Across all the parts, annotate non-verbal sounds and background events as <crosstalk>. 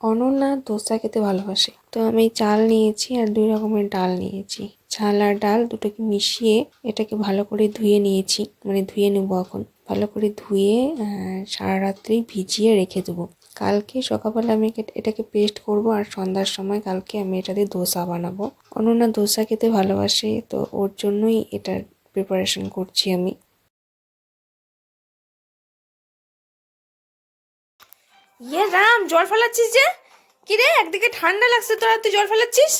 অনন্যা দোসা খেতে ভালোবাসে। তো আমি চাল নিয়েছি আর দুই রকমের ডাল নিয়েছি। চাল আর ডাল দুটোকে মিশিয়ে এটাকে ভালো করে ধুয়ে নিয়েছি। মানে ধুয়ে নেব এখন। ভালো করে ধুয়ে সারা রাত্রি ভিজিয়ে রেখে দেবো। কালকে সকালবেলা আমি এটাকে পেস্ট করব আর সন্ধ্যার সময় কালকে আমি এটা দিয়ে দোসা বানাবো। অনন্যা দোসা খেতে ভালোবাসে, তো ওর জন্যই এটার প্রিপারেশন করছি আমি। ইয়ে রাম, জল ফেলাচ্ছিস যে? কি রে, একদিকে ঠান্ডা লাগছে তোরা তুই জল ফেলাচ্ছিস?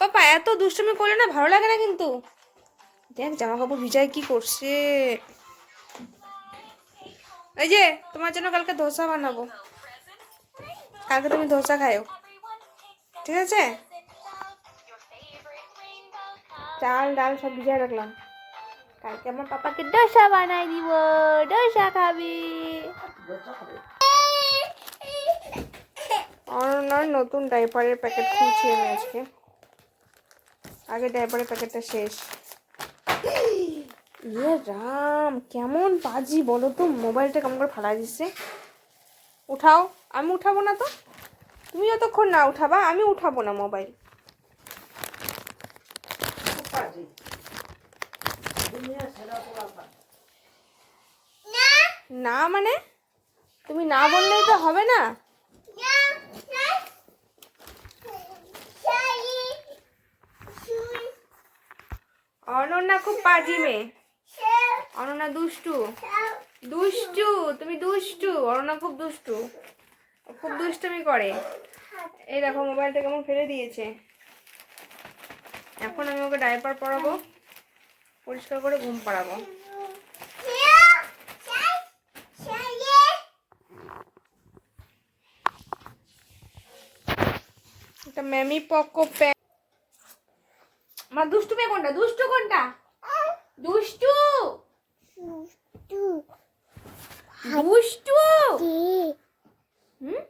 পাপা, এত দুষ্টুমি করলে না ভালো লাগে না কিন্তু। দেখ জামা কাপড় ভিজায় কি করছে। এই যে, তোমার জন্য কালকে ধোসা বানাবো। কালকে তুমি ধোসা খাও ঠিক আছে? চাল, ডাল সব ভিজায় রাখলাম। কালকে আমার পাপাকে ডোসা বানাই দিব। ডোসা খাবি। অনন্যার নতুন ডাইপারের প্যাকেট খুলছি আমি আজকে আগে ডাইপারের প্যাকেটটা শেষ। ইয়ে রাম, কেমন বাজি বলো তো, মোবাইলটা কেমন করে ফালা দিচ্ছে। উঠাও, আমি উঠাবো না তো? তুমি যতক্ষণ না উঠাবা, আমি উঠাবো না মোবাইল। না মানে? তুমি না বললেই তো হবে না। অনন্যা খুব পাজি মেয়ে। অনন্যা দুষ্টু। দুষ্টু, তুমি দুষ্টু। অনন্যা খুব দুষ্টু। খুব দুষ্টুমি করে। এই দেখো, মোবাইলটা কেমন ফেলে দিয়েছে। এখন আমি ওকে ডাইপার পরাবো, পরিষ্কার করে ঘুম পাড়াবো। এটা ম্যামি পকো প্যা আমার দুষ্টু মেয়ে কোনটা? দুষ্টু কোনটা? দুষ্টু। দুষ্টু। হুম?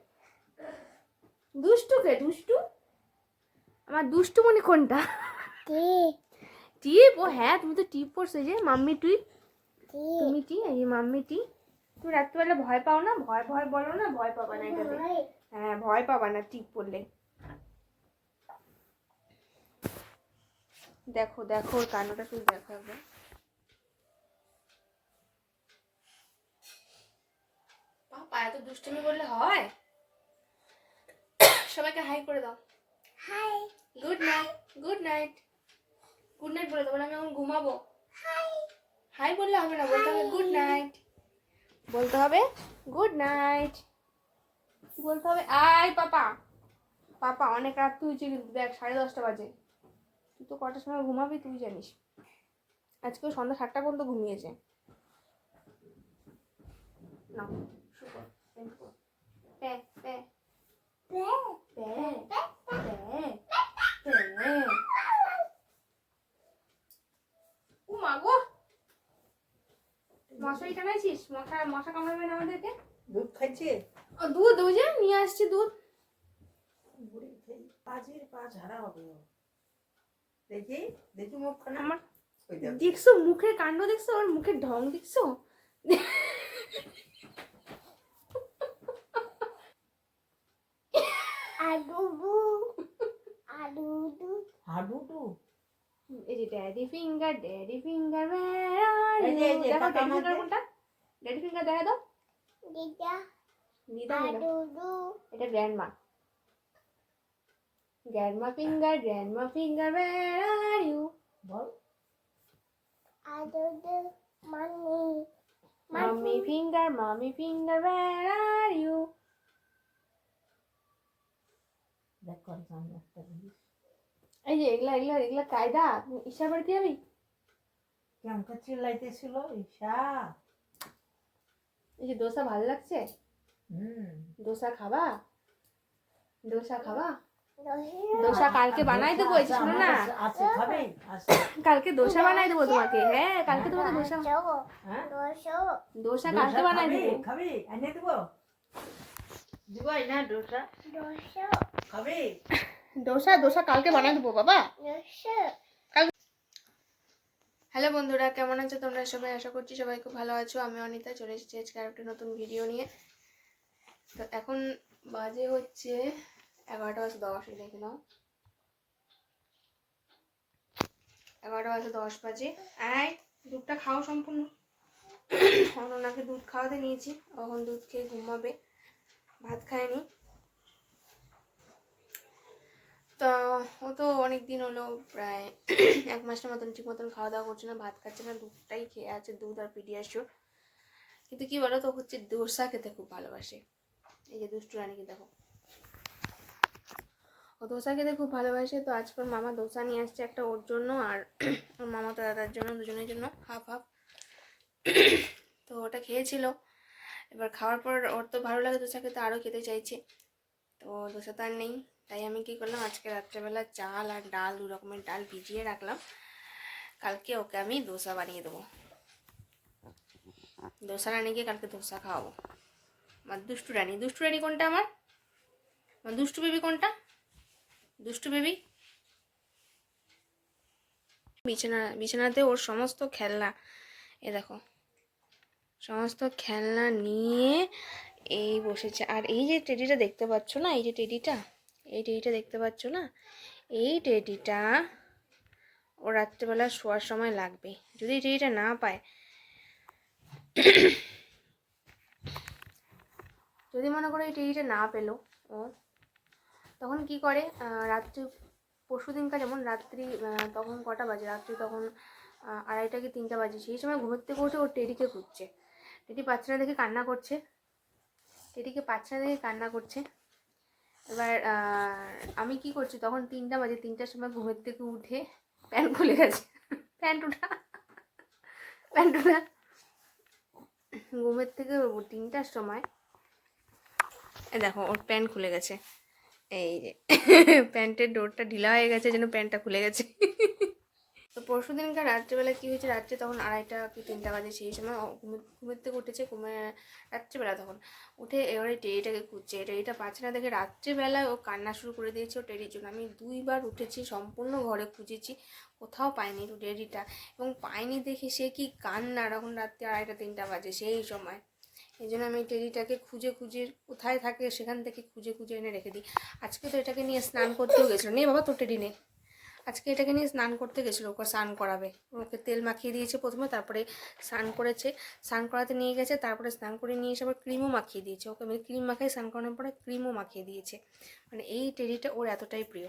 দুষ্টু কে? দুষ্টু? আমার দুষ্টু মনে কোনটা? টিপ? ও হ্যাঁ তুমি তো টিপ পড়ছো যে মাম্মি টিপ তুমি টি এই মাম্মি টি। তুমি রাত্রিবেলা ভয় পাও না? ভয় ভয় বলো না? ভয় পাবা না এটাতে। হ্যাঁ ভয় পাবা না টিপ পড়লে। দেখো দেখো ওর কান্নটা শুধু দেখো একবার। পাপা এত দুষ্টুমি করলে হয়? সবাইকে হাই করে দাও। Hi good night good night good night বলে দেবো না আমি এখন ঘুমাবো। হাই বললে হবে না বলতে হবে গুড নাইট বলতে হবে গুড নাইট বলতে হবে আয় পাপা। পাপা অনেক রাত তুই কিন্তু দেখ সাড়ে দশটা বাজে। তুই তো কটার সময় ঘুমাবি তুই জানিস। আজকে সন্ধ্যা সাতটা পর্যন্ত ঘুমিয়েছে। না মশারি টানাইছিস মশা মশা কামড়াবে না আমাদেরকে? দুধ খাইছে? ও দুধ ওই যে নিয়ে আসছি দুধ। পাঁচের পা ঝাড়া হবে। দেখি দেখি মুখখানা। আমার দেখছ মুখের কাণ্ড দেখছ ওর মুখের ঢং দেখছ? এই যে ড্যাডি ফিঙ্গার ড্যাডি ফিঙ্গার দেখো কাকা ড্যাডি ফিঙ্গার কোনটা? ড্যাডি ফিঙ্গার দেখা দাও। দিদা। দিদা এটা grandma grandma finger grandma finger where are you? Ball mummy finger mummy finger where are you? দেখ কর সামনে একটা জিনিস এই যে এগুলা এগুলা এগুলা কায়দা ঈশার বাড়িতে যাবি? কেমন করে চিল্লাইতেছিল ঈশা। এই যে দোসা ভালো লাগছে? হুম। দোসা খাবা? দোসা খাবা? দোসা কালকে বানাই দেবো এই শোনো না। আছে খাবে? আছে। কালকে দোসা বানাই দেবো তোমাকে। হ্যাঁ কালকে তোমাকে দোসা হ্যাঁ? দোসা কালকে বানাই দেবো। খাবি? এনে দেবো? দিব না খাবি? দোসা দোসা কালকে বানাই দেবো বাবা। হ্যালো বন্ধুরা কেমন আছো তোমরা সবাই? আশা করছি সবাই খুব ভালো আছো। আমি অনিতা চলে এসেছি আজকে আর একটা নতুন ভিডিও নিয়ে। তো এখন বাজে হচ্ছে এগারোটা বাজে দশ দেখে নাও। এগারোটা বাজে দশ বাজে। আয় দুধটা খাও সম্পূর্ণ। এখন ওনাকে দুধ খাওয়াতে নিয়েছি। এখন দুধ খেয়ে ঘুমাবে। ভাত খায়নি। তো ও তো অনেক দিন হলো প্রায় এক মাসের মতন ঠিক মতন খাওয়া দাওয়া করছে না, ভাত খাচ্ছে না, দুধটাই খেয়ে আছে, দুধ আর পিডিয়াশোর কিন্তু কি বলো তো হচ্ছে দোসা খেতে খুব ভালোবাসে। এই যে দুষ্টু রানীকে দেখো। ও দোসা খেতে খুব ভালোবাসে, তো আজকাল মামা দোসা নিয়ে আসছে একটা ওর জন্য আর ওর মামা তো দাদার জন্য, দুজনের জন্য হাফ হাফ তো ওটা খেয়েছিল। এবার খাওয়ার পর ওর তো ভালো লাগে দোসা খেতে, আরও খেতে চাইছে। তো দোসা তো আর নেই, তাই আমি কি করলাম, আজকে রাত্রেবেলা চাল আর ডাল, দু রকমের ডাল ভিজিয়ে রাখলাম। কালকে ওকে আমি দোসা বানিয়ে দেবো। দোসা রানীকে কালকে দোসা খাওয়াবো। আমার দুষ্টু রানী দুষ্টু রানী কোনটা আমার? আমার দুষ্টু বেবি কোনটা? দুষ্টু বেবি? বিছানা, বিছানাতে ওর সমস্ত খেলনা, এ দেখো, সমস্ত খেলনা নিয়ে এই বসেছে। আর এই যে টেডিটা দেখতে পাচ্ছ না, এই যে টেডিটা, এই টেডিটা দেখতে পাচ্ছ না? এই টেডিটা ও রাত্রেবেলা শোয়ার সময় লাগবে। যদি এই টেডিটা না পায়, যদি মনে করো এই টেডিটা না পেল, ও তখন কি করে? রাত্রি পরশু দিনকার যেমন রাত্রি তখন কটা বাজে? রাত্রি তখন আড়াইটা কি তিনটা বাজে? সেই সময় ঘুমের থেকে উঠে ও টেডিকে খুঁজছে। টেডি না দেখে কান্না করছে। টেডিকে না দেখে কান্না করছে। এবার আমি কি করছি? তখন তিনটা বাজে, তিনটার সময় ঘুমের থেকে উঠে প্যান্ট খুলে গেছে। প্যান্ট উঠা প্যান্ট উঠা ঘুমের থেকে তিনটার সময়। দেখো, ওর প্যান্ট খুলে গেছে। এই যে, <laughs> প্যান্টের ডোরটা ঢিলা হয়ে গেছে যেন প্যান্টটা খুলে গেছে। <laughs> তো পরশু দিনকার রাত্রেবেলা কী হয়েছে? রাত্রে তখন আড়াইটা কি তিনটা বাজে সেই সময় ঘুমের থেকে উঠেছে, ঘুমে রাত্রেবেলা তখন উঠে এবারে টেরিটাকে খুঁজছে। টেরিটা পাচ্ছে না দেখে রাত্রেবেলায় ও কান্না শুরু করে দিয়েছে ও টেরির জন্য। আমি দুইবার উঠেছি, সম্পূর্ণ ঘরে খুঁজেছি, কোথাও পাইনি টেরিটা। এবং পাইনি দেখে সে কি কান্না তখন রাত্রে আড়াইটা, তিনটা বাজে সেই সময়। এই জন্য আমি টেরিটাকে খুঁজে খুঁজে কোথায় থাকে সেখান থেকে খুঁজে খুঁজে এনে রেখে দিই। আজকে তো এটাকে নিয়ে স্নান করতেও গেছিল। নে বাবা তোর টেরি নে আজকে এটাকে নিয়ে স্নান করতে গেছিল, ওকে স্নান করাবে। ওকে তেল মাখিয়ে দিয়েছে প্রথমে, তারপরে স্নান করেছে। স্নান করাতে নিয়ে গেছে, তারপরে স্নান করে নিয়ে এসে আবার ক্রিমও মাখিয়ে দিয়েছে। ওকে ক্রিম মাখাই, স্নান করানোর পরে ক্রিমও মাখিয়ে দিয়েছে। মানে এই টেরিটা ওর এতটাই প্রিয়।